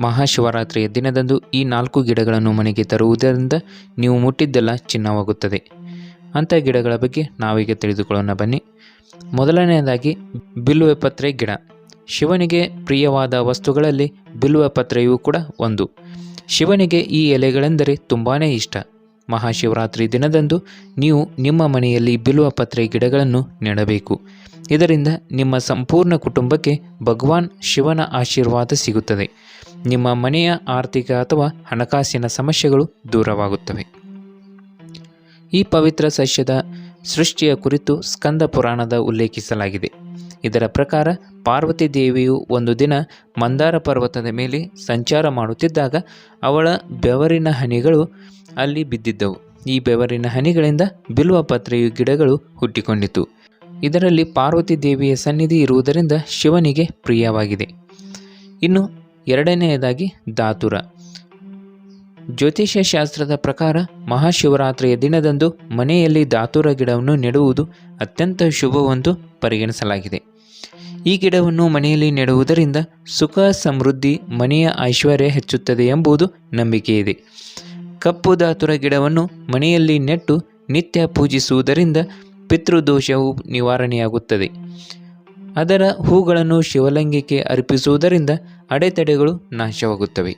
ಮಹಾಶಿವರಾತ್ರಿಯ ದಿನದಂದು ಈ ನಾಲ್ಕು ಗಿಡಗಳನ್ನು ಮನೆಗೆ ತರುವುದರಿಂದ ನೀವು ಮುಟ್ಟಿದ್ದೆಲ್ಲ ಚಿನ್ನವಾಗುತ್ತದೆ. ಅಂಥ ಗಿಡಗಳ ಬಗ್ಗೆ ನಾವೀಗ ತಿಳಿದುಕೊಳ್ಳೋಣ ಬನ್ನಿ. ಮೊದಲನೆಯದಾಗಿ, ಬಿಲ್ವೆ ಪತ್ರೆ ಗಿಡ. ಶಿವನಿಗೆ ಪ್ರಿಯವಾದ ವಸ್ತುಗಳಲ್ಲಿ ಬಿಲ್ವ ಪತ್ರೆಯೂ ಕೂಡ ಒಂದು. ಶಿವನಿಗೆ ಈ ಎಲೆಗಳೆಂದರೆ ತುಂಬಾ ಇಷ್ಟ. ಮಹಾಶಿವರಾತ್ರಿ ದಿನದಂದು ನೀವು ನಿಮ್ಮ ಮನೆಯಲ್ಲಿ ಬಿಲ್ವ ಪತ್ರೆ ಗಿಡಗಳನ್ನು ನೆಡಬೇಕು. ಇದರಿಂದ ನಿಮ್ಮ ಸಂಪೂರ್ಣ ಕುಟುಂಬಕ್ಕೆ ಭಗವಾನ್ ಶಿವನ ಆಶೀರ್ವಾದ ಸಿಗುತ್ತದೆ. ನಿಮ್ಮ ಮನೆಯ ಆರ್ಥಿಕ ಅಥವಾ ಹಣಕಾಸಿನ ಸಮಸ್ಯೆಗಳು ದೂರವಾಗುತ್ತವೆ. ಈ ಪವಿತ್ರ ಸಸ್ಯದ ಸೃಷ್ಟಿಯ ಕುರಿತು ಸ್ಕಂದ ಪುರಾಣದ ಉಲ್ಲೇಖಿಸಲಾಗಿದೆ. ಇದರ ಪ್ರಕಾರ ಪಾರ್ವತಿ ದೇವಿಯು ಒಂದು ದಿನ ಮಂದಾರ ಪರ್ವತದ ಮೇಲೆ ಸಂಚಾರ ಮಾಡುತ್ತಿದ್ದಾಗ ಅವಳ ಬೆವರಿನ ಹನಿಗಳು ಅಲ್ಲಿ ಬಿದ್ದಿದ್ದವು. ಈ ಬೆವರಿನ ಹನಿಗಳಿಂದ ಬಿಲ್ವ ಪತ್ರೆಯು ಗಿಡಗಳು ಹುಟ್ಟಿಕೊಂಡಿತು ಇದರಲ್ಲಿ ಪಾರ್ವತಿ ದೇವಿಯ ಸನ್ನಿಧಿ ಇರುವುದರಿಂದ ಶಿವನಿಗೆ ಪ್ರಿಯವಾಗಿದೆ. ಇನ್ನು ಎರಡನೆಯದಾಗಿ ಧಾತುರ ಜ್ಯೋತಿಷ್ಯ ಶಾಸ್ತ್ರದ ಪ್ರಕಾರ ಮಹಾಶಿವರಾತ್ರಿಯ ದಿನದಂದು ಮನೆಯಲ್ಲಿ ಧಾತುರ ಗಿಡವನ್ನು ನೆಡುವುದು ಅತ್ಯಂತ ಶುಭವೆಂದು ಪರಿಗಣಿಸಲಾಗಿದೆ. ಈ ಗಿಡವನ್ನು ಮನೆಯಲ್ಲಿ ನೆಡುವುದರಿಂದ ಸುಖ, ಸಮೃದ್ಧಿ, ಮನೆಯ ಐಶ್ವರ್ಯ ಹೆಚ್ಚುತ್ತದೆ ಎಂಬುದು ನಂಬಿಕೆ ಇದೆ ಕಪ್ಪು ಧಾತುರ ಗಿಡವನ್ನು ಮನೆಯಲ್ಲಿ ನೆಟ್ಟು ನಿತ್ಯ ಪೂಜಿಸುವುದರಿಂದ ಪಿತೃದೋಷವು ನಿವಾರಣೆಯಾಗುತ್ತದೆ. ಅದರ ಹೂಗಳನ್ನು ಶಿವಲಿಂಗಕ್ಕೆ ಅರ್ಪಿಸುವುದರಿಂದ ಅಡೆತಡೆಗಳು ನಾಶವಾಗುತ್ತವೆ.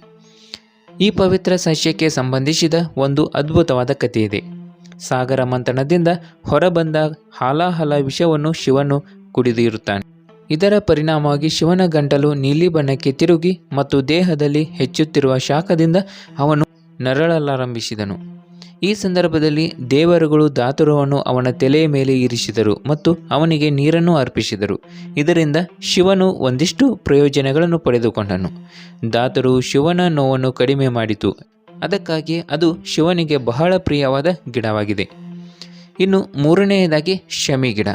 ಈ ಪವಿತ್ರ ಸಸ್ಯಕ್ಕೆ ಸಂಬಂಧಿಸಿದ ಒಂದು ಅದ್ಭುತವಾದ ಕಥೆಯಿದೆ. ಸಾಗರ ಮಂಥನದಿಂದ ಹೊರಬಂದ ಹಾಲಾಹಲ ವಿಷವನ್ನು ಶಿವನು ಕುಡಿದಿರುತ್ತಾನೆ. ಇದರ ಪರಿಣಾಮವಾಗಿ ಶಿವನ ಗಂಟಲು ನೀಲಿ ಬಣ್ಣಕ್ಕೆ ತಿರುಗಿ ಮತ್ತು ದೇಹದಲ್ಲಿ ಹೆಚ್ಚುತ್ತಿರುವ ಶಾಖದಿಂದ ಅವನು ನರಳಲಾರಂಭಿಸಿದನು. ಈ ಸಂದರ್ಭದಲ್ಲಿ ದೇವರುಗಳು ದಾತುರವನ್ನು ಅವನ ತಲೆಯ ಮೇಲೆ ಇರಿಸಿದರು ಮತ್ತು ಅವನಿಗೆ ನೀರನ್ನು ಅರ್ಪಿಸಿದರು. ಇದರಿಂದ ಶಿವನು ಒಂದಿಷ್ಟು ಪ್ರಯೋಜನಗಳನ್ನು ಪಡೆದುಕೊಂಡನು. ದಾತರು ಶಿವನ ನೋವನ್ನು ಕಡಿಮೆ ಮಾಡಿತು. ಅದಕ್ಕಾಗಿ ಅದು ಶಿವನಿಗೆ ಬಹಳ ಪ್ರಿಯವಾದ ಗಿಡವಾಗಿದೆ. ಇನ್ನು ಮೂರನೆಯದಾಗಿ ಶಮಿ ಗಿಡ.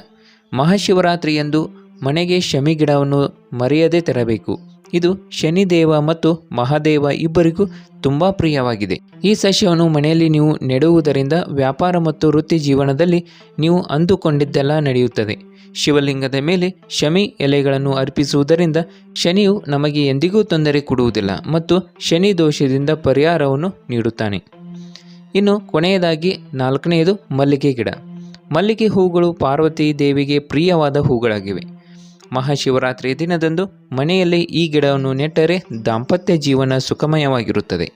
ಮಹಾಶಿವರಾತ್ರಿಯಂದು ಮನೆಗೆ ಶಮಿ ಗಿಡವನ್ನು ಮರೆಯದೇ ತರಬೇಕು. ಇದು ಶನಿದೇವ ಮತ್ತು ಮಹಾದೇವ ಇಬ್ಬರಿಗೂ ತುಂಬ ಪ್ರಿಯವಾಗಿದೆ. ಈ ಸಸ್ಯವನ್ನು ಮನೆಯಲ್ಲಿ ನೀವು ನೆಡುವುದರಿಂದ ವ್ಯಾಪಾರ ಮತ್ತು ವೃತ್ತಿ ಜೀವನದಲ್ಲಿ ನೀವು ಅಂದುಕೊಂಡಿದ್ದೆಲ್ಲ ನಡೆಯುತ್ತದೆ. ಶಿವಲಿಂಗದ ಮೇಲೆ ಶಮಿ ಎಲೆಗಳನ್ನು ಅರ್ಪಿಸುವುದರಿಂದ ಶನಿಯು ನಮಗೆ ಎಂದಿಗೂ ತೊಂದರೆ ಕೊಡುವುದಿಲ್ಲ ಮತ್ತು ಶನಿ ದೋಷದಿಂದ ಪರಿಹಾರವನ್ನು ನೀಡುತ್ತಾನೆ. ಇನ್ನು ಕೊನೆಯದಾಗಿ ನಾಲ್ಕನೆಯದು ಮಲ್ಲಿಗೆ ಗಿಡ. ಮಲ್ಲಿಗೆ ಹೂಗಳು ಪಾರ್ವತಿ ದೇವಿಗೆ ಪ್ರಿಯವಾದ ಹೂಗಳಾಗಿವೆ. ಮಹಾಶಿವರಾತ್ರಿಯ ದಿನದಂದು ಮನೆಯಲ್ಲಿ ಈ ಗಿಡವನ್ನು ನೆಟ್ಟರೆ ದಾಂಪತ್ಯ ಜೀವನ ಸುಖಮಯವಾಗಿರುತ್ತದೆ.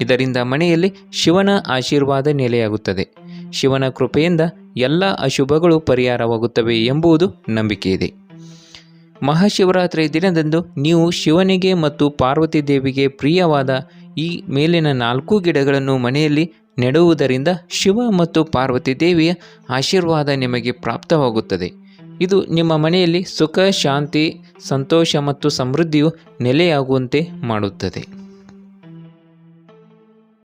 ಇದರಿಂದ ಮನೆಯಲ್ಲಿ ಶಿವನ ಆಶೀರ್ವಾದ ನೆಲೆಯಾಗುತ್ತದೆ. ಶಿವನ ಕೃಪೆಯಿಂದ ಎಲ್ಲ ಅಶುಭಗಳು ಪರಿಹಾರವಾಗುತ್ತವೆ ಎಂಬುದು ನಂಬಿಕೆ ಇದೆ ಮಹಾಶಿವರಾತ್ರಿ ದಿನದಂದು ನೀವು ಶಿವನಿಗೆ ಮತ್ತು ಪಾರ್ವತಿ ದೇವಿಗೆ ಪ್ರಿಯವಾದ ಈ ಮೇಲಿನ ನಾಲ್ಕು ಗಿಡಗಳನ್ನು ಮನೆಯಲ್ಲಿ ನೆಡುವುದರಿಂದ ಶಿವ ಮತ್ತು ಪಾರ್ವತಿ ದೇವಿಯ ಆಶೀರ್ವಾದ ನಿಮಗೆ ಪ್ರಾಪ್ತವಾಗುತ್ತದೆ. ಇದು ನಿಮ್ಮ ಮನೆಯಲ್ಲಿ ಸುಖ ಶಾಂತಿ ಸಂತೋಷ ಮತ್ತು ಸಮೃದ್ಧಿಯು ನೆಲೆಯಾಗುವಂತೆ ಮಾಡುತ್ತದೆ.